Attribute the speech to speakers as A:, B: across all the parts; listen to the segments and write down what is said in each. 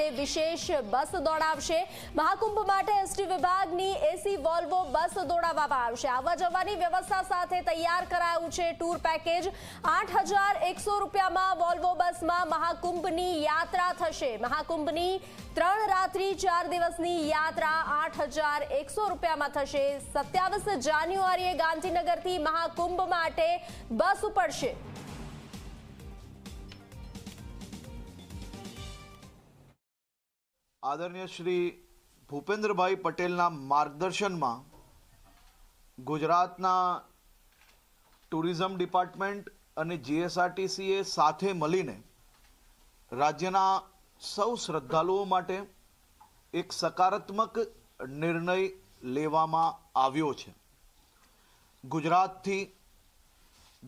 A: માટે વિશેષ બસ દોડાવશે. મહાકુંભ માટે એસટી વિભાગની એસી વોલ્વો બસ દોડાવવામાં આવશે. આવવા જવાની વ્યવસ્થા સાથે તૈયાર કરાયું છે ટૂર પેકેજ. આઠ રૂપિયામાં વોલ્વો બસમાં મહાકુંભની યાત્રા થશે. મહાકુંભની ત્રણ રાત્રિ, ચાર દિવસની યાત્રા આઠ હજાર એકસો રૂપિયામાં થશે. સત્યાવીસ જાન્યુઆરીએ ગાંધીનગરથી મહાકુંભ માટે બસ ઉપડશે.
B: આદરણીય શ્રી ભૂપેન્દ્રભાઈ પટેલના માર્ગદર્શનમાં ગુજરાતના ટુરિઝમ ડિપાર્ટમેન્ટ અને જીએસઆરટીસીએ સાથે મળીને રાજ્યના સૌ શ્રદ્ધાળુઓ માટે એક સકારાત્મક નિર્ણય લેવામાં આવ્યો છે. ગુજરાતથી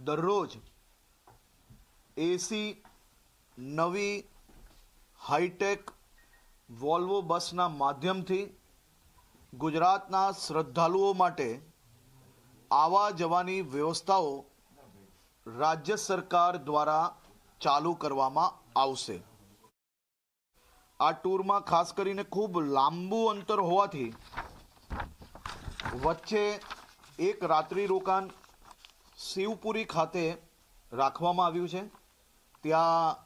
B: દરરોજ એસી નવી હાઈટેક વોલ્વો બસના માધ્યમથી ગુજરાતના શ્રદ્ધાળુઓ માટે આવવા જવાની વ્યવસ્થાઓ રાજ્ય સરકાર દ્વારા ચાલુ કરવામાં આવશે. આ ટૂરમાં ખાસ કરીને ખૂબ લાંબુ અંતર હોવાથી વચ્ચે એક રાત્રિ રોકાણ શિવપુરી ખાતે રાખવામાં આવ્યું છે. ત્યાં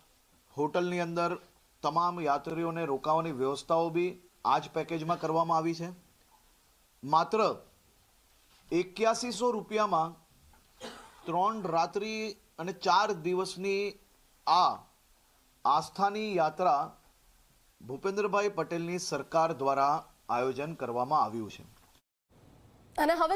B: હોટલની અંદર તમામ યાત્રીઓને રોકાવાની વ્યવસ્થાઓ બી આ જ પેકેજમાં કરવામાં આવી છે. માત્ર એક્યાસીસો રૂપિયામાં ત્રણ રાત્રિ અને ચાર દિવસની આ આસ્થાની યાત્રા ભૂપેન્દ્રભાઈ પટેલની સરકાર દ્વારા આયોજન કરવામાં આવ્યું છે.
A: અને હવે